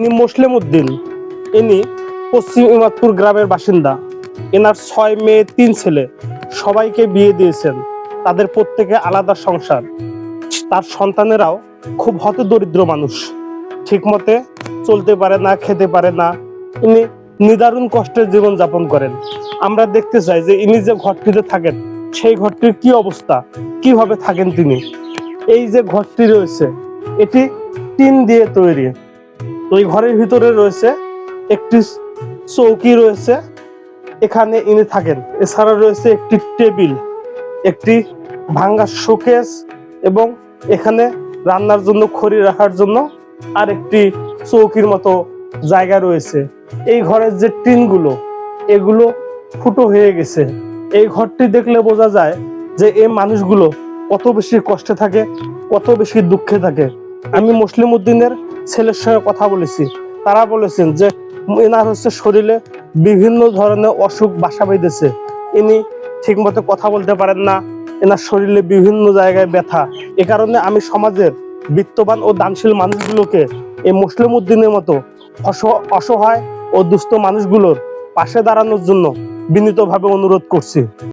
ইনি মুসলিম উদ্দিন ইনি পশ্চিম ইমাদপুর গ্রামের বাসিন্দা। এনার ছয় মেয়ে, তিন ছেলে। সবাইকে বিয়ে দিয়েছেন। তাদের প্রত্যেকে আলাদা সংসার। তার সন্তানেরাও খুব হত দরিদ্র মানুষ। ঠিক মতে চলতে পারে না, খেতে পারে না। ইনি নিদারুণ কষ্টের জীবন যাপন করেন। আমরা দেখতে চাই যে ইনি যে ঘরটিতে থাকেন, সেই ঘরটির কি অবস্থা? কীভাবে থাকেন তিনি? এই যে ঘরটি রয়েছে, এটি টিন দিয়ে তৈরি। ওই ঘরের ভিতরে রয়েছে, একটি চৌকি রয়েছে, এখানে ইনি থাকেন। এছাড়া রয়েছে একটি টেবিল, একটি ভাঙ্গা শোকেস এবং এখানে রান্নার জন্য, খড়ি রাখার জন্য আর একটি চৌকির মতো জায়গা রয়েছে। এই ঘরের যে টিনগুলো, এগুলো ফুটো হয়ে গেছে। এই ঘরটি দেখলে বোঝা যায় যে এই মানুষগুলো কত বেশি কষ্টে থাকে, কত বেশি দুঃখে থাকে। আমি মুসলিম উদ্দিনের ছেলের সঙ্গে কথা বলেছি, তারা বলেছেন যে এনার হচ্ছে শরীরে বিভিন্ন ধরনের অসুখ বাসা বেঁধেছে। ইনি ঠিকমতো কথা বলতে পারেন না, এনার শরীরে বিভিন্ন জায়গায় ব্যথা। এ কারণে আমি সমাজের বিত্তবান ও দানশীল মানুষগুলোকে এই মুসলিম উদ্দিনের মতো অস- অসহায় ও দুস্থ মানুষগুলোর পাশে দাঁড়ানোর জন্য বিনীতভাবে অনুরোধ করছি।